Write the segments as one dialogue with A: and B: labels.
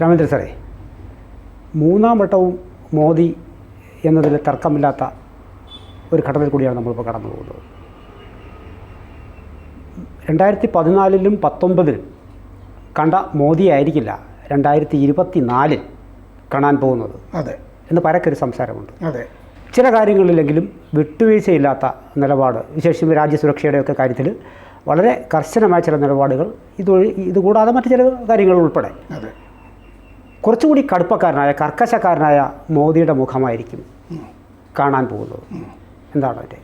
A: രാമേന്ദ്ര സാറേ മൂന്നാം വട്ടവും മോദി എന്നതിൽ തർക്കമില്ലാത്ത ഒരു ഘട്ടത്തിൽ കൂടിയാണ് നമ്മളിപ്പോൾ കടന്നു പോകുന്നത്. രണ്ടായിരത്തി പതിനാലിലും പത്തൊമ്പതിലും കണ്ട മോദി ആയിരിക്കില്ല രണ്ടായിരത്തി ഇരുപത്തി നാലിൽ കാണാൻ പോകുന്നത്.
B: അതെ.
A: എന്ന് പരക്കൊരു സംസാരമുണ്ട്.
B: അതെ.
A: ചില കാര്യങ്ങളിലെങ്കിലും വിട്ടുവീഴ്ചയില്ലാത്ത നിലപാട് വിശേഷിച്ചും രാജ്യസുരക്ഷയുടെയൊക്കെ കാര്യത്തിൽ വളരെ കർശനമായ ചില നിലപാടുകൾ ഇതുവഴി ഇതുകൂടാതെ മറ്റു ചില കാര്യങ്ങൾ ഉൾപ്പെടെ
B: അതെ.
A: കുറച്ചുകൂടി കടുപ്പക്കാരനായ കർക്കശക്കാരനായ മോദിയുടെ മുഖമായിരിക്കും കാണാൻ പോകുന്നത്. എന്താണ് അതിന്റെ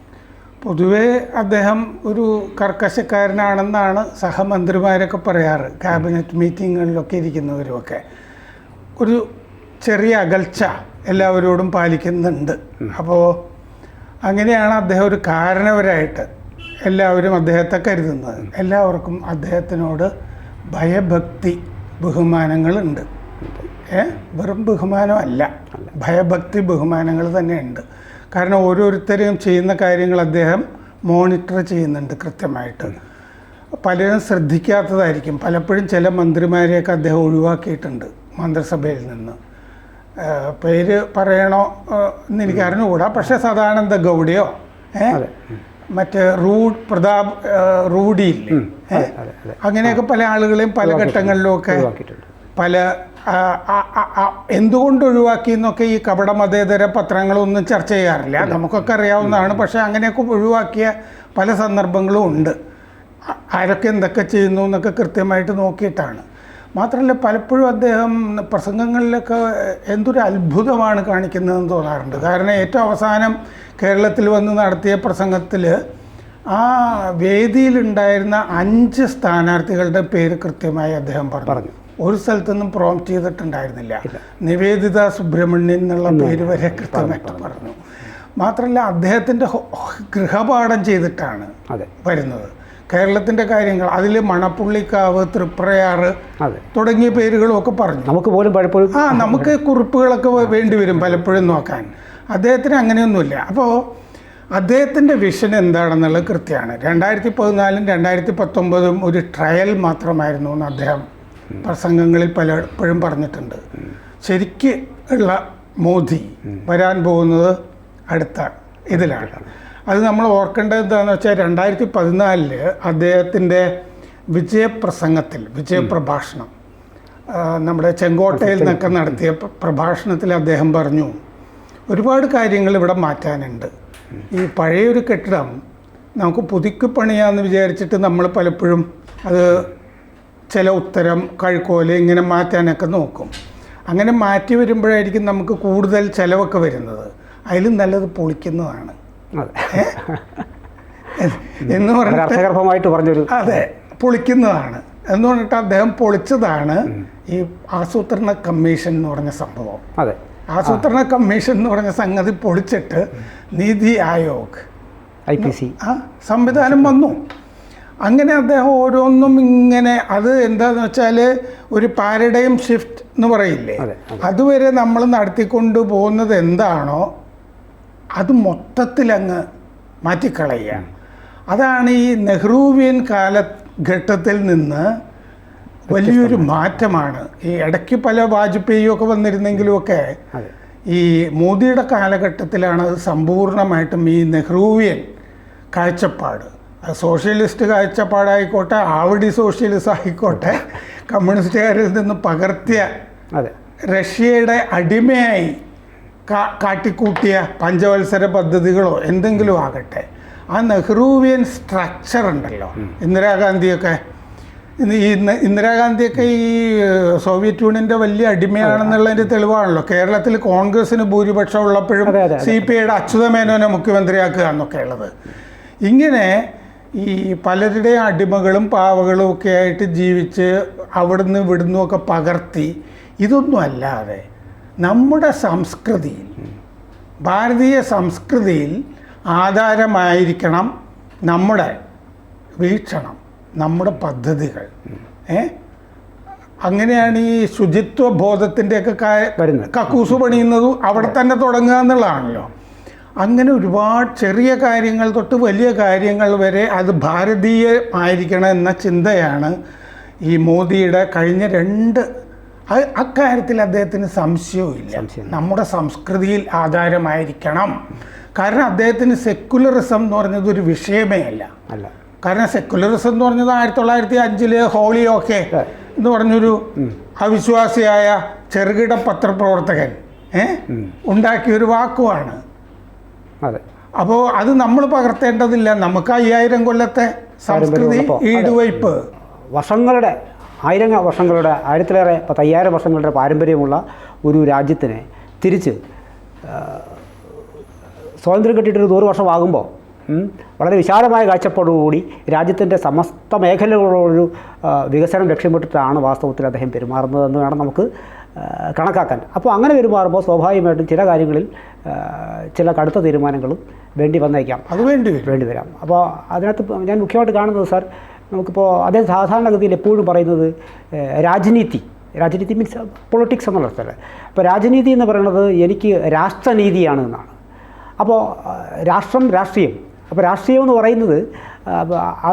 B: പൊതുവേ അദ്ദേഹം ഒരു കർക്കശക്കാരനാണെന്നാണ് സഹമന്ത്രിമാരൊക്കെ പറയാറ്. ക്യാബിനറ്റ് മീറ്റിങ്ങുകളിലൊക്കെ ഇരിക്കുന്നവരുമൊക്കെ. ഒരു ചെറിയ അകൽച്ച എല്ലാവരോടും പാലിക്കുന്നുണ്ട്. അപ്പോൾ അങ്ങനെയാണ് അദ്ദേഹം ഒരു കാരണവരായിട്ട് എല്ലാവരും അദ്ദേഹത്തെ കരുതുന്നത്. എല്ലാവർക്കും അദ്ദേഹത്തിനോട് ഭയഭക്തി ബഹുമാനങ്ങളുണ്ട്. വെറും ബഹുമാനമല്ല ഭയഭക്തി ബഹുമാനങ്ങൾ തന്നെയുണ്ട്. കാരണം ഓരോരുത്തരെയും ചെയ്യുന്ന കാര്യങ്ങൾ അദ്ദേഹം മോണിറ്റർ ചെയ്യുന്നുണ്ട് കൃത്യമായിട്ട്. പലരും ശ്രദ്ധിക്കാത്തതായിരിക്കും. പലപ്പോഴും ചില മന്ത്രിമാരെയൊക്കെ അദ്ദേഹം ഒഴിവാക്കിയിട്ടുണ്ട് മന്ത്രിസഭയിൽ നിന്ന്. പേര് പറയണോ എന്ന് എനിക്ക് അറിഞ്ഞുകൂടാ. പക്ഷേ സദാനന്ദ ഗൗഡയോ? മറ്റേ റൂഡ് പ്രതാപ്
A: റൂഡി
B: അങ്ങനെയൊക്കെ പല ആളുകളെയും പല ഘട്ടങ്ങളിലും
A: ഒക്കെ
B: പല എന്തുകൊണ്ട് ഒഴിവാക്കി എന്നൊക്കെ ഈ കപട മതേതര പത്രങ്ങളൊന്നും ചർച്ച ചെയ്യാറില്ല. നമുക്കൊക്കെ അറിയാവുന്നതാണ്. പക്ഷേ അങ്ങനെയൊക്കെ ഒഴിവാക്കിയ പല സന്ദർഭങ്ങളും ഉണ്ട്. ആരൊക്കെ എന്തൊക്കെ ചെയ്യുന്നു എന്നൊക്കെ കൃത്യമായിട്ട് നോക്കിയിട്ടാണ്. മാത്രമല്ല പലപ്പോഴും അദ്ദേഹം പ്രസംഗങ്ങളിലൊക്കെ എന്തൊരു അത്ഭുതമാണ് കാണിക്കുന്നതെന്ന് തോന്നാറുണ്ട്. കാരണം ഏറ്റവും അവസാനം കേരളത്തിൽ വന്ന് നടത്തിയ പ്രസംഗത്തിൽ ആ വേദിയിലുണ്ടായിരുന്ന അഞ്ച് സ്ഥാനാർത്ഥികളുടെ പേര് കൃത്യമായി അദ്ദേഹം പറഞ്ഞു. ഒരു സ്ഥലത്തൊന്നും പ്രോംപ്റ്റ് ചെയ്തിട്ടുണ്ടായിരുന്നില്ല. നിവേദിത സുബ്രഹ്മണ്യൻ എന്നുള്ള പേര് വരെ കൃത്യമായിട്ട് പറഞ്ഞു. മാത്രമല്ല അദ്ദേഹത്തിന്റെ ഗൃഹപാഠം ചെയ്തിട്ടാണ് വരുന്നത്. കേരളത്തിന്റെ കാര്യങ്ങൾ അതിൽ മണപ്പുള്ളിക്കാവ് തൃപ്രയാറ് തുടങ്ങിയ പേരുകളും ഒക്കെ പറഞ്ഞു.
A: നമുക്ക് പോലും പലപ്പോഴും
B: ആ നമുക്ക് കുറിപ്പുകളൊക്കെ വേണ്ടി വരും പലപ്പോഴും നോക്കാൻ. അദ്ദേഹത്തിന് അങ്ങനെയൊന്നുമില്ല. അപ്പോൾ അദ്ദേഹത്തിന്റെ വിഷൻ എന്താണെന്നുള്ളത് കൃത്യമാണ്. രണ്ടായിരത്തി പതിനാലും രണ്ടായിരത്തി പത്തൊമ്പതും ഒരു ട്രയൽ മാത്രമായിരുന്നു എന്ന് അദ്ദേഹം പ്രസംഗങ്ങളിൽ പലപ്പോഴും പറഞ്ഞിട്ടുണ്ട്. ശരിക്ക് ഉള്ള മോദി വരാൻ പോകുന്നത് അടുത്ത ഇതിലാണ്. അത് നമ്മൾ ഓർക്കേണ്ടത് എന്താണെന്ന് വെച്ചാൽ രണ്ടായിരത്തി പതിനാലിൽ അദ്ദേഹത്തിന്റെ വിജയപ്രസംഗത്തിൽ വിജയപ്രഭാഷണം നമ്മുടെ ചെങ്കോട്ടയിൽ നിന്നൊക്കെ നടത്തിയ പ്രഭാഷണത്തിൽ അദ്ദേഹം പറഞ്ഞു ഒരുപാട് കാര്യങ്ങൾ ഇവിടെ മാറ്റാനുണ്ട്. ഈ പഴയൊരു കെട്ടിടം നമുക്ക് പുതുക്കി പണിയാന്ന് വിചാരിച്ചിട്ട് നമ്മൾ പലപ്പോഴും അത് ചില ഉത്തരം കഴുക്കോൽ ഇങ്ങനെ മാറ്റാനൊക്കെ നോക്കും. അങ്ങനെ മാറ്റി വരുമ്പോഴായിരിക്കും നമുക്ക് കൂടുതൽ ചിലവൊക്കെ വരുന്നത്. അതിലും നല്ലത് പൊളിക്കുന്നതാണ്.
A: അതെ.
B: എന്ന് പറഞ്ഞിട്ട് അതെ പൊളിക്കുന്നതാണ്. എന്ന് പറഞ്ഞിട്ട് അദ്ദേഹം പൊളിച്ചതാണ് ഈ ആസൂത്രണ കമ്മീഷൻ എന്ന് പറഞ്ഞ സംഭവം.
A: അതെ.
B: ആസൂത്രണ കമ്മീഷൻ എന്ന് പറഞ്ഞ സംഗതി പൊളിച്ചിട്ട് NITI Aayog
A: I P C.
B: ആ സംവിധാനം വന്നു. അങ്ങനെ അദ്ദേഹം ഓരോന്നും ഇങ്ങനെ അത് എന്താന്ന് വെച്ചാൽ ഒരു പാരഡൈം ഷിഫ്റ്റ് എന്ന് പറയില്ലേ? അതുവരെ നമ്മൾ നടത്തിക്കൊണ്ട് പോകുന്നത് എന്താണോ അത് മൊത്തത്തിലങ്ങ് മാറ്റിക്കളയുക. അതാണ് ഈ നെഹ്റുവിയൻ കാലഘട്ടത്തിൽ നിന്ന് വലിയൊരു മാറ്റമാണ്. ഈ ഇടയ്ക്ക് പല വാജ്പേയിയും ഒക്കെ വന്നിരുന്നെങ്കിലും ഒക്കെ ഈ മോദിയുടെ കാലഘട്ടത്തിലാണ് അത് സമ്പൂർണമായിട്ടും ഈ നെഹ്റൂവിയൻ കാഴ്ചപ്പാട്. സോഷ്യലിസ്റ്റ് കാഴ്ചപ്പാടായിക്കോട്ടെ ആവടി സോഷ്യലിസ്റ്റ് ആയിക്കോട്ടെ കമ്മ്യൂണിസ്റ്റുകാരിൽ നിന്ന് പകർത്തിയ
A: അതെ.
B: റഷ്യയുടെ അടിമയായി കാ കാട്ടിക്കൂട്ടിയ പഞ്ചവത്സര പദ്ധതികളോ എന്തെങ്കിലും ആകട്ടെ ആ നെഹ്റുവിയൻ സ്ട്രക്ചർ ഉണ്ടല്ലോ. ഇന്ദിരാഗാന്ധിയൊക്കെ ഇന്ന് ഈ ഇന്ദിരാഗാന്ധിയൊക്കെ ഈ സോവിയറ്റ് യൂണിയന്റെ വലിയ അടിമയാണെന്നുള്ളതിന്റെ തെളിവാണല്ലോ. കേരളത്തിൽ കോൺഗ്രസിന് ഭൂരിപക്ഷം ഉള്ളപ്പോഴും. സി പി ഐയുടെ അച്യുതമേനോനെ മുഖ്യമന്ത്രിയാക്കുക എന്നൊക്കെ ഉള്ളത് ഇങ്ങനെ ഈ പലരുടെയും അടിമകളും പാവകളും ഒക്കെ ആയിട്ട് ജീവിച്ച് അവിടുന്ന് ഇവിടുന്നും ഒക്കെ പകർത്തി ഇതൊന്നും അല്ലാതെ നമ്മുടെ സംസ്കൃതിയിൽ ഭാരതീയ സംസ്കൃതിയിൽ ആധാരമായിരിക്കണം നമ്മുടെ വീക്ഷണം നമ്മുടെ പദ്ധതികൾ. ഏ? അങ്ങനെയാണ് ഈ ശുചിത്വ
A: ബോധത്തിന്റെയൊക്കെ
B: കക്കൂസ് പണിയുന്നതും അവിടെ തന്നെ തുടങ്ങുക എന്നുള്ളതാണല്ലോ. അങ്ങനെ ഒരുപാട് ചെറിയ കാര്യങ്ങൾ തൊട്ട് വലിയ കാര്യങ്ങൾ വരെ അത് ഭാരതീയമായിരിക്കണം എന്ന ചിന്തയാണ് ഈ മോദിയുടെ കഴിഞ്ഞ രണ്ട് അക്കാര്യത്തിൽ അദ്ദേഹത്തിന് സംശയവുമില്ല.
A: സംശയം.
B: നമ്മുടെ സംസ്കൃതിയിൽ ആധാരമായിരിക്കണം. കാരണം അദ്ദേഹത്തിന് സെക്കുലറിസം എന്ന് പറഞ്ഞത് ഒരു വിഷയമേ അല്ല.
A: അല്ല.
B: കാരണം സെക്കുലറിസം എന്ന് പറഞ്ഞത് ആയിരത്തി തൊള്ളായിരത്തി അഞ്ചിൽ ഹോളി
A: ഓക്കെ
B: എന്ന് പറഞ്ഞൊരു അവിശ്വാസിയായ ചെറുകിട പത്രപ്രവർത്തകൻ ഏ? ഉണ്ടാക്കിയ ഒരു വാക്കുമാണ്
A: അതെ.
B: അപ്പോൾ അത് നമ്മൾ പകർത്തേണ്ടതില്ല. നമുക്ക് അയ്യായിരം കൊല്ലത്തെ സംസ്കൃതി. ഈടുവയ്പ്
A: വർഷങ്ങളുടെ ആയിരം വർഷങ്ങളുടെ ആയിരത്തിലേറെ പത്തയ്യായിരം വർഷങ്ങളുടെ പാരമ്പര്യമുള്ള ഒരു രാജ്യത്തിനെ തിരിച്ച് സ്വാതന്ത്ര്യം കിട്ടിയിട്ടൊരു നൂറ് വർഷമാകുമ്പോൾ വളരെ വിശാലമായ കാഴ്ചപ്പാടോടുകൂടി രാജ്യത്തിന്റെ സമസ്ത മേഖലകളോടൊരു വികസനം ലക്ഷ്യമിട്ടിട്ടാണ് വാസ്തവത്തിൽ അദ്ദേഹം പെരുമാറുന്നതെന്ന് വേണം നമുക്ക് കണക്കാക്കാൻ. അപ്പോൾ അങ്ങനെ പെരുമാറുമ്പോൾ സ്വാഭാവികമായിട്ടും ചില കാര്യങ്ങളിൽ ചില കടുത്ത തീരുമാനങ്ങളും വേണ്ടി വന്നേക്കാം.
B: അത് വേണ്ടി വരും.
A: വേണ്ടി വരാം. അപ്പോൾ അതിനകത്ത് ഞാൻ മുഖ്യമായിട്ട് കാണുന്നത് സാർ നമുക്കിപ്പോൾ അദ്ദേഹം സാധാരണഗതിയിൽ എപ്പോഴും പറയുന്നത് രാജനീതി. രാജനീതി മീൻസ് പൊളിറ്റിക്സ് എന്നുള്ള സ്ഥലം അപ്പോൾ രാജനീതി എന്ന് പറയുന്നത് എനിക്ക് രാഷ്ട്രനീതിയാണ് എന്നാണ്. അപ്പോൾ രാഷ്ട്രം രാഷ്ട്രീയം. അപ്പോൾ രാഷ്ട്രീയം എന്ന് പറയുന്നത്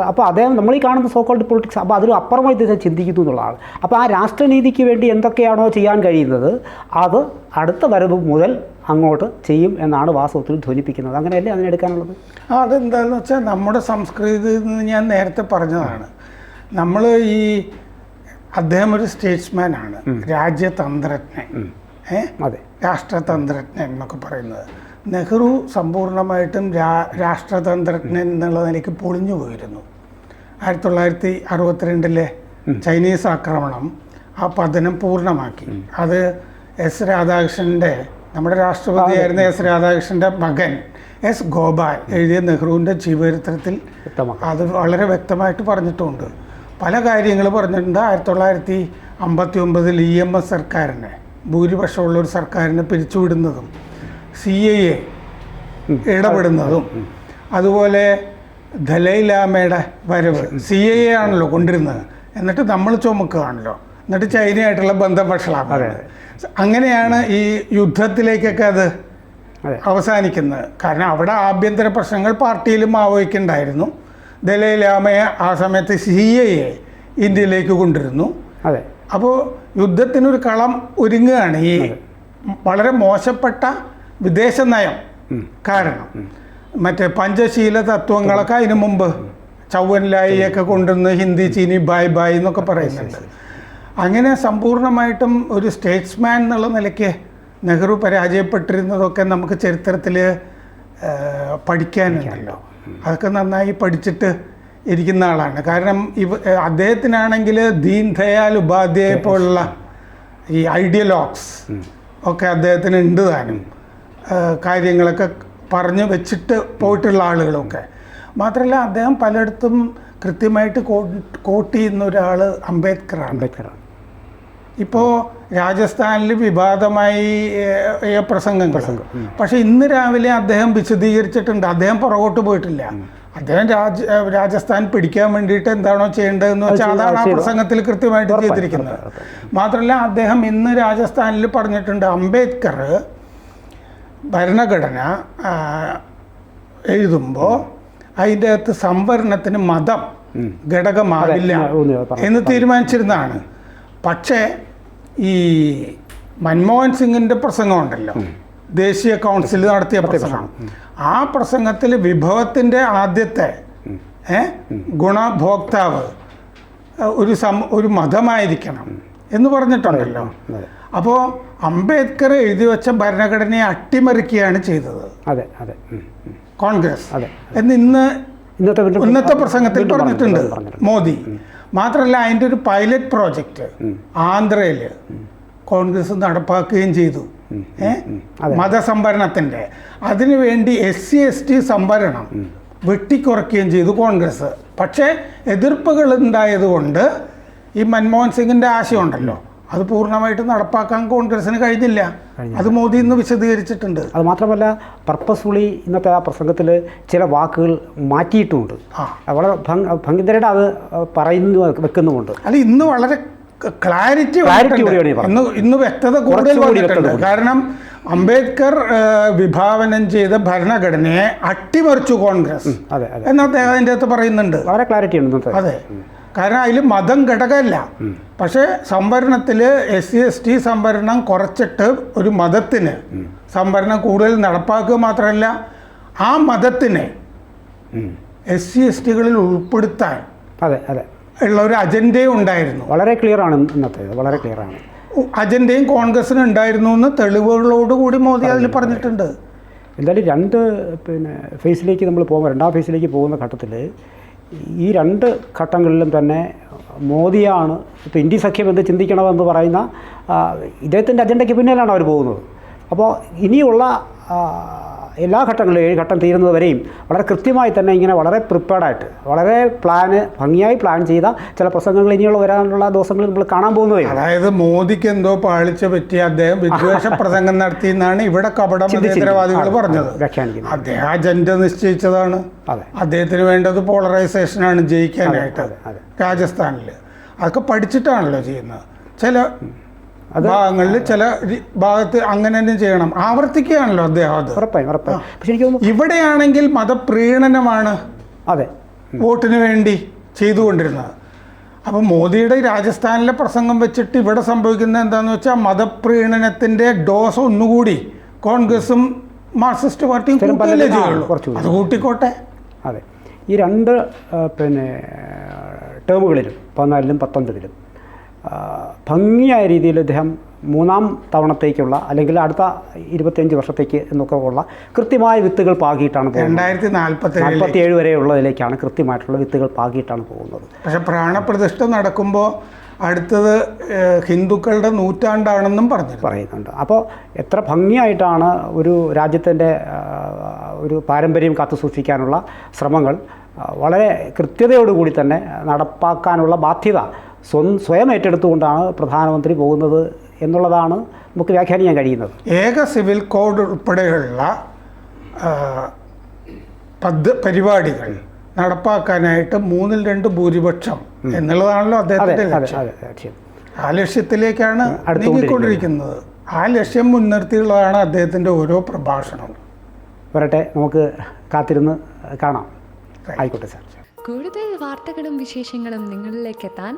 A: അപ്പോൾ അദ്ദേഹം നമ്മൾ ഈ കാണുന്ന സോക്കോൾഡ് പൊളിറ്റിക്സ് അപ്പോൾ അതിലും അപ്പുറമായി അദ്ദേഹം ചിന്തിക്കുന്നു എന്നുള്ളതാണ്. അപ്പോൾ ആ രാഷ്ട്രനീതിക്ക് വേണ്ടി എന്തൊക്കെയാണോ ചെയ്യാൻ കഴിയുന്നത് അത് അടുത്ത വരവ് മുതൽ അങ്ങോട്ട് ചെയ്യും എന്നാണ് വാസ്തവത്തിൽ ധ്വനിപ്പിക്കുന്നത്. അങ്ങനെയല്ലേ അതിനെടുക്കാനുള്ളത്
B: ആ, അതെന്താന്ന് വെച്ചാൽ നമ്മുടെ സംസ്കൃതി ഞാൻ നേരത്തെ പറഞ്ഞതാണ്. നമ്മൾ ഈ അദ്ദേഹം ഒരു സ്റ്റേറ്റ്സ്മാൻ ആണ്. രാജ്യതന്ത്രജ്ഞൻ. ഏ?
A: അതെ.
B: രാഷ്ട്രതന്ത്രജ്ഞൻ എന്നൊക്കെ പറയുന്നത്. നെഹ്റു സമ്പൂർണമായിട്ടും രാ രാഷ്ട്രതന്ത്രജ്ഞൻ എന്നുള്ള നിലയ്ക്ക് പൊളിഞ്ഞു പോയിരുന്നു. ആയിരത്തി തൊള്ളായിരത്തി അറുപത്തിരണ്ടിലെ ചൈനീസ് ആക്രമണം ആ പതനം പൂർണമാക്കി. അത് എസ് രാധാകൃഷ്ണന്റെ നമ്മുടെ രാഷ്ട്രപതിയായിരുന്ന എസ് രാധാകൃഷ്ണന്റെ മകൻ എസ് ഗോപാൽ എഴുതിയ നെഹ്റുവിന്റെ ജീവചരിത്രത്തിൽ അത് വളരെ വ്യക്തമായിട്ട് പറഞ്ഞിട്ടുണ്ട്. പല കാര്യങ്ങൾ പറഞ്ഞിട്ടുണ്ട്. ആയിരത്തി തൊള്ളായിരത്തി അമ്പത്തി ഒമ്പതിൽ ഇ എം എസ് സർക്കാരിനെ ഭൂരിപക്ഷമുള്ള ഒരു സർക്കാരിനെ പിരിച്ചുവിടുന്നതും സി ഐ എ ഇടപെടുന്നതും അതുപോലെ ദലൈലാമയുടെ വരവ് സി ഐ എ ആണല്ലോ കൊണ്ടിരുന്നത്. എന്നിട്ട് നമ്മൾ ചുമക്കുകയാണല്ലോ. എന്നിട്ട് ചൈനയായിട്ടുള്ള ബന്ധം വഷളാക്കുന്നത് അങ്ങനെയാണ് ഈ യുദ്ധത്തിലേക്കൊക്കെ അത്
A: അതെ.
B: അവസാനിക്കുന്നത്. കാരണം അവിടെ ആഭ്യന്തര പ്രശ്നങ്ങൾ പാർട്ടിയിലും മാവോയ്ക്കുണ്ടായിരുന്നു. ദലൈലാമയെ ആ സമയത്ത് സി ഐ എ ഇന്ത്യയിലേക്ക് കൊണ്ടിരുന്നു
A: അതെ.
B: അപ്പോൾ യുദ്ധത്തിനൊരു കളം ഒരുങ്ങുകയാണ് ഈ വളരെ മോശപ്പെട്ട വിദേശ നയം കാരണം. മറ്റേ പഞ്ചശീല തത്വങ്ങളൊക്കെ അതിനു മുമ്പ് ചൗവൻലായിയൊക്കെ കൊണ്ടുവന്ന് ഹിന്ദി ചീനി ബായ് ബായ് എന്നൊക്കെ പറയുന്നുണ്ട്. അങ്ങനെ സമ്പൂർണമായിട്ടും ഒരു സ്റ്റേറ്റ്സ്മാൻ എന്നുള്ള നിലയ്ക്ക് നെഹ്റു പരാജയപ്പെട്ടിരുന്നതൊക്കെ നമുക്ക് ചരിത്രത്തിൽ പഠിക്കാനുണ്ടല്ലോ. അതൊക്കെ നന്നായി പഠിച്ചിട്ട് ഇരിക്കുന്ന ആളാണ്. കാരണം ഇവ അദ്ദേഹത്തിനാണെങ്കിൽ ദീൻ ദയാൽ ഉപാധ്യായ പോലുള്ള ഈ ഐഡിയലോഗ്സ് ഒക്കെ അദ്ദേഹത്തിന് ഉണ്ട് താനും. കാര്യങ്ങളൊക്കെ പറഞ്ഞു വെച്ചിട്ട് പോയിട്ടുള്ള ആളുകളൊക്കെ. മാത്രമല്ല അദ്ദേഹം പലയിടത്തും കൃത്യമായിട്ട് കോട്ട് ചെയ്യുന്ന ഒരാൾ അംബേദ്കറാണ്.
A: അംബേദ്കറാണ്.
B: ഇപ്പോൾ രാജസ്ഥാനിൽ വിവാദമായി പ്രസംഗം പ്രസംഗം. പ്രസംഗങ്ങൾ പക്ഷെ ഇന്ന് രാവിലെ അദ്ദേഹം വിശദീകരിച്ചിട്ടുണ്ട്. അദ്ദേഹം പുറകോട്ട് പോയിട്ടില്ല. അദ്ദേഹം രാജ രാജസ്ഥാൻ പിടിക്കാൻ വേണ്ടിയിട്ട് എന്താണോ ചെയ്യേണ്ടതെന്ന് വെച്ചാൽ അതാണ് ആ പ്രസംഗത്തിൽ കൃത്യമായിട്ട് ചെയ്തിരിക്കുന്നത്. മാത്രമല്ല അദ്ദേഹം ഇന്ന് രാജസ്ഥാനിൽ പറഞ്ഞിട്ടുണ്ട് അംബേദ്കർ ഭരണഘടന എഴുതുമ്പോൾ അതിന്റെ അകത്ത് സംവരണത്തിന് മതം ഘടകമാവില്ല
A: പറഞ്ഞു.
B: എന്ന് തീരുമാനിച്ചിരുന്നതാണ്. പക്ഷേ ഈ മൻമോഹൻ സിംഗിന്റെ പ്രസംഗമുണ്ടല്ലോ. ദേശീയ കൗൺസിൽ നടത്തിയ പ്രസംഗം. ആ പ്രസംഗത്തിൽ വിഭവത്തിന്റെ ആദ്യത്തെ ഗുണഭോക്താവ് ഒരു സം ഒരു മതമായിരിക്കണം എന്ന് പറഞ്ഞിട്ടുണ്ടല്ലോ. അപ്പോൾ അംബേദ്കർ എഴുതി വെച്ച ഭരണഘടനയെ അട്ടിമറിക്കുകയാണ് ചെയ്തത്.
A: അതെ അതെ.
B: കോൺഗ്രസ്.
A: അതെ
B: എന്ന് ഇന്ന്
A: ഇന്നത്തെ
B: ഇന്നത്തെ പ്രസംഗത്തിൽ പറഞ്ഞിട്ടുണ്ട്. മോദി. മാത്രമല്ല അതിന്റെ ഒരു പൈലറ്റ് പ്രോജക്റ്റ് ആന്ധ്രയിൽ കോൺഗ്രസ് നടപ്പാക്കുകയും ചെയ്തു. മതസംവരണത്തിന്റെ. അതിനുവേണ്ടി എസ് സി എസ് ടി സംവരണം വെട്ടിക്കുറയ്ക്കുകയും ചെയ്തു കോൺഗ്രസ്. പക്ഷേ എതിർപ്പുകൾ ഉണ്ടായതുകൊണ്ട് ഈ മൻമോഹൻ സിംഗിന്റെ ആശയമുണ്ടല്ലോ. അത് പൂർണമായിട്ട് നടപ്പാക്കാൻ കോൺഗ്രസിന് കഴിഞ്ഞില്ല. അത് മോദി ഇന്ന് വിശദീകരിച്ചിട്ടുണ്ട്.
A: അത് മാത്രമല്ല പർപ്പസ്ഫുള്ളി ഇന്നത്തെ ആ പ്രസംഗത്തിൽ ചില വാക്കുകൾ മാറ്റിയിട്ടുമുണ്ട് വളരെ ഭംഗ ഭംഗിതരുടെ അത് പറയുന്നു വെക്കുന്നുമുണ്ട്.
B: അല്ല ഇന്ന് വളരെ ക്ലാരിറ്റി ഇന്ന് ഇന്ന് വ്യക്തത കൂടുതൽ വന്നിട്ടുണ്ട്. കാരണം അംബേദ്കർ വിഭാവനം ചെയ്ത ഭരണഘടനയെ അട്ടിമറിച്ചു കോൺഗ്രസ്.
A: അതെ
B: എന്ന് അദ്ദേഹം അതിന്റെ അകത്ത് പറയുന്നുണ്ട്.
A: വളരെ ക്ലാരിറ്റി ഉണ്ട്
B: അതെ. കാരണം അതിൽ മതം ഘടകമല്ല. പക്ഷേ സംവരണത്തിൽ എസ് സി എസ് ടി സംവരണം കുറച്ചിട്ട് ഒരു മതത്തിന് സംവരണം കൂടുതൽ നടപ്പാക്കുക മാത്രമല്ല ആ മതത്തിനെ. എസ് സി എസ് ടികളിൽ ഉൾപ്പെടുത്താൻ
A: അതെ അതെ.
B: ഉള്ള ഒരു അജണ്ടയും ഉണ്ടായിരുന്നു.
A: വളരെ ക്ലിയർ ആണ് ഇന്നത്തെ വളരെ ക്ലിയർ ആണ്.
B: അജണ്ടയും കോൺഗ്രസിന് ഉണ്ടായിരുന്നു എന്ന് തെളിവുകളോടുകൂടി മോദി അതിൽ പറഞ്ഞിട്ടുണ്ട്
A: എന്തായാലും രണ്ട് പിന്നെ ഫേസിലേക്ക് നമ്മൾ പോകുമ്പോൾ രണ്ടാം ഫേസിലേക്ക് പോകുന്ന ഘട്ടത്തിൽ ഈ രണ്ട് ഘട്ടങ്ങളിലും തന്നെ മോദിയാണ് ഇപ്പോൾ ഇന്ത്യ സഖ്യം എന്ത് ചിന്തിക്കണമെന്ന് പറയുന്ന ഇദ്ദേഹത്തിന്റെ അജണ്ടയ്ക്ക് പിന്നിലാണ് അവർ പോകുന്നത്. അപ്പോൾ ഇനിയുള്ള എല്ലാ ഘട്ടങ്ങളിലും ഏഴ് ഘട്ടം തീരുന്നത് വരെയും വളരെ കൃത്യമായി തന്നെ ഇങ്ങനെ വളരെ പ്രിപ്പയർഡായിട്ട് വളരെ പ്ലാന് ഭംഗിയായി പ്ലാൻ ചെയ്ത ചില പ്രസംഗങ്ങൾ ഇനിയുള്ള വരാനുള്ള ദിവസങ്ങൾ നമ്മൾ കാണാൻ പോകുന്നതേ.
B: അതായത് മോദിക്ക് എന്തോ പാളിച്ച പറ്റി അദ്ദേഹം വിദ്വേഷ പ്രസംഗം നടത്തി എന്നാണ് ഇവിടെ കപടം മതേതരവാദികൾ. പറഞ്ഞത്
A: വ്യാഖ്യാനിക്കുന്നത്.
B: അദ്ദേഹം അജണ്ട നിശ്ചയിച്ചതാണ് അദ്ദേഹത്തിന് വേണ്ടത് പോളറൈസേഷൻ
A: ആണ് ജയിക്കാനായിട്ട്.
B: രാജസ്ഥാനിൽ അതൊക്കെ പഠിച്ചിട്ടാണല്ലോ ചെയ്യുന്നത് ചില ഭാഗങ്ങളിൽ ചില ഭാഗത്ത് അങ്ങനെ തന്നെ ചെയ്യണം. ആവർത്തിക്കുകയാണല്ലോ അദ്ദേഹം അത്.
A: ഉറപ്പായും ഉറപ്പായും. പക്ഷെ എനിക്ക് തോന്നുന്നു
B: ഇവിടെയാണെങ്കിൽ മതപ്രീണനമാണ്
A: അതെ.
B: വോട്ടിന് വേണ്ടി ചെയ്തുകൊണ്ടിരുന്നത്. അപ്പം മോദിയുടെ രാജസ്ഥാനിലെ പ്രസംഗം വെച്ചിട്ട് ഇവിടെ സംഭവിക്കുന്നത് എന്താണെന്ന് വെച്ചാൽ മതപ്രീണനത്തിന്റെ ഡോസ് ഒന്നുകൂടി കോൺഗ്രസും മാർക്സിസ്റ്റ് പാർട്ടിയും ചെയ്യുള്ളൂ. അത് കൂട്ടിക്കോട്ടെ.
A: അതെ. ഈ രണ്ട് പിന്നെ ടേമുകളിലും പതിനാലിലും പത്തൊൻപതിലും ഭംഗിയായ രീതിയിൽ അദ്ദേഹം മൂന്നാം തവണത്തേക്കുള്ള അല്ലെങ്കിൽ അടുത്ത ഇരുപത്തിയഞ്ച് വർഷത്തേക്ക് എന്നൊക്കെ ഉള്ള കൃത്യമായ വിത്തുകൾ പാകിയിട്ടാണ്
B: രണ്ടായിരത്തി നാൽപ്പത്തി ഏഴ്
A: നാൽപ്പത്തിയേഴ് വരെയുള്ളതിലേക്കാണ് കൃത്യമായിട്ടുള്ള വിത്തുകൾ പാകിയിട്ടാണ് പോകുന്നത്.
B: പക്ഷേ പ്രാണപ്രതിഷ്ഠ നടക്കുമ്പോൾ അടുത്തത് ഹിന്ദുക്കളുടെ നൂറ്റാണ്ടാണെന്നും പറഞ്ഞു
A: പറയുന്നുണ്ട്. അപ്പോൾ എത്ര ഭംഗിയായിട്ടാണ് ഒരു രാജ്യത്തിന്റെ ഒരു പാരമ്പര്യം കാത്തു സൂക്ഷിക്കാനുള്ള ശ്രമങ്ങൾ വളരെ കൃത്യതയോടുകൂടി തന്നെ നടപ്പാക്കാനുള്ള ബാധ്യത സ്വയം ഏറ്റെടുത്തുകൊണ്ടാണ് പ്രധാനമന്ത്രി പോകുന്നത് എന്നുള്ളതാണ് നമുക്ക് വ്യാഖ്യാനിക്കാൻ കഴിയുന്നത്.
B: ഏക സിവിൽ കോഡ് ഉൾപ്പെടെയുള്ള പദ്ധ പരിപാടികൾ നടപ്പാക്കാനായിട്ട് മൂന്നിൽ രണ്ട് ഭൂരിപക്ഷം എന്നുള്ളതാണല്ലോ അദ്ദേഹത്തിന്റെ ലക്ഷ്യം. ആ ലക്ഷ്യത്തിലേക്കാണ്. നീങ്ങിക്കൊണ്ടിരിക്കുന്നത്. ആ ലക്ഷ്യം മുൻനിർത്തിയുള്ളതാണ് അദ്ദേഹത്തിന്റെ ഓരോ പ്രഭാഷണവും.
A: വരട്ടെ നമുക്ക് കാത്തിരുന്ന് കാണാം. ആയിക്കോട്ടെ സാർ.
C: കൂടുതൽ വാർത്തകളും വിശേഷങ്ങളും നിങ്ങളിലേക്ക് എത്താൻ